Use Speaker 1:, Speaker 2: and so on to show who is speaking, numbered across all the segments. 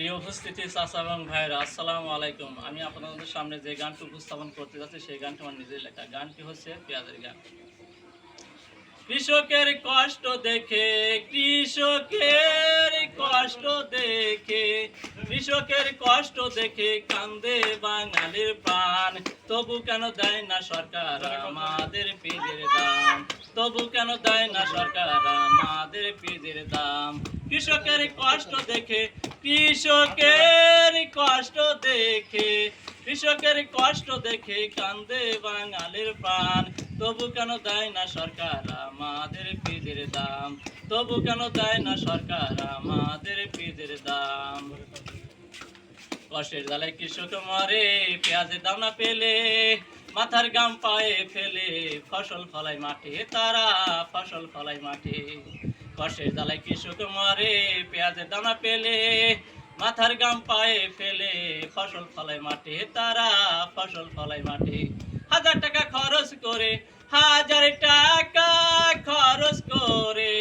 Speaker 1: প্রিয় উপস্থিতি চাচা এবং ভাইরা আসসালামু আলাইকুম। আমি আপনাদের সামনে যে গানটি উপস্থাপন করতে যাচ্ছি, সেই গানটি আমার নিজের লেখা। গানটি হচ্ছে পেঁয়াজের গান। কৃষকের কষ্ট দেখে, কৃষকের কষ্ট দেখে, কৃষকের কষ্ট দেখে কান্দে বাঙালির প্রাণ। তবু কেন দেয় না সরকার আমাদের পেঁয়াজের দাম? তবু কেন দেয় না সরকার আমাদের কৃষকের কষ্ট দেখে, কৃষকের কষ্ট দেখে, কৃষকের কষ্ট দেখে কান্দে বাঙালির প্রাণ। তবু কেন দেয় না সরকার আমাদের পেঁয়াজের দাম? তবু কেন দেয় না সরকার আমাদের পেঁয়াজের দাম? কষ্টের জ্বালে কৃষক মরে, পেঁয়াজের দাম না পেলে, মাথার গাম পায়ে ফেলে, ফসল ফলাই মাঠে তারা, ফসল ফলাই মাঠে। কষ্টের জ্বালে কৃষক মরে, পেঁয়াজের দাম না পেলে, মাথার গাম পায়ে ফেলে, ফসল ফলাই মাঠে তারা, ফসল ফলাই মাঠে। হাজার টাকা খরচ করে, হাজার টাকা খরচ করে,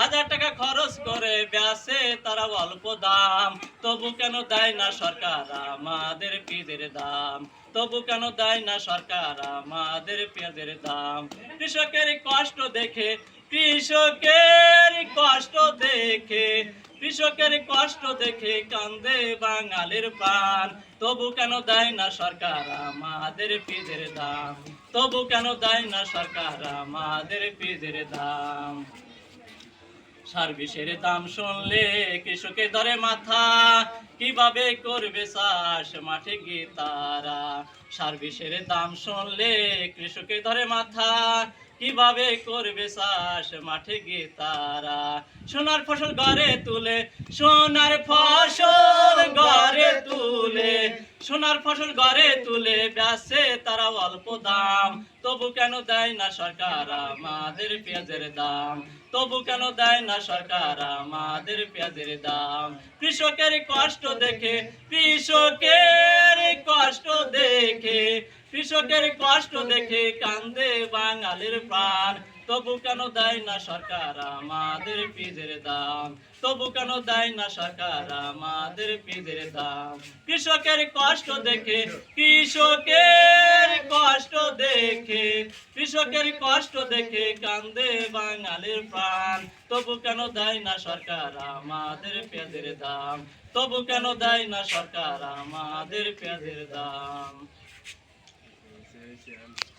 Speaker 1: হাজার টাকা খরচ করে ব্যাসে তারা অল্প দাম। তবু কেন দেয় না সরকার আমাদের পেঁয়াজের দাম? তবু কেন দেয় না সরকার আমাদের পেঁয়াজের দাম? কৃষকের কষ্ট দেখে কৃষকের কষ্ট দেখে, কৃষকের কষ্ট দেখে কান্দে বাঙালির প্রাণ। তবু কেন দেয় না সরকার আমাদের পেঁয়াজের দাম? তবু কেন দেয় না সরকার আমাদের পেঁয়াজের দাম? সার্ভিসের দাম শুনলে কৃষকের ধরে মাথা। কীভাবে করবে চাষ মাঠে গিয়ে তারা? সার্ভিসের দাম শুনলে কৃষকের ধরে মাথা। কীভাবে করবে চাষ মাঠে গিয়ে তারা? সোনার ফসল ঘরে তুলে, সোনার ফসল ঘরে তুলে, সোনার ফসল ঘরে তুলে বেচে তারা অল্প দাম। তবু কেন দেয় না সরকার আমাদের পেঁয়াজের দাম? তবু কেন দেয় না সরকার আমাদের পেঁয়াজের দাম? কৃষকের কষ্ট দেখে, কৃষকের কষ্ট দেখে কৃষকের কষ্ট দেখে কান্দে বাঙালির প্রাণ। তবু কেন দেয় না সরকার আমাদের পেঁয়াজের দাম? তবু কেন দেয় না সরকার আমাদের পেঁয়াজের দাম? কৃষকের কষ্ট দেখে, কৃষকের কষ্ট দেখে, কৃষকের কষ্ট দেখে কান্দে বাঙালির প্রাণ। তবু কেন দেয় না সরকার আমাদের পেঁয়াজের দাম? তবু কেন দেয় না সরকার আমাদের পেঁয়াজের দাম? Appreciate it.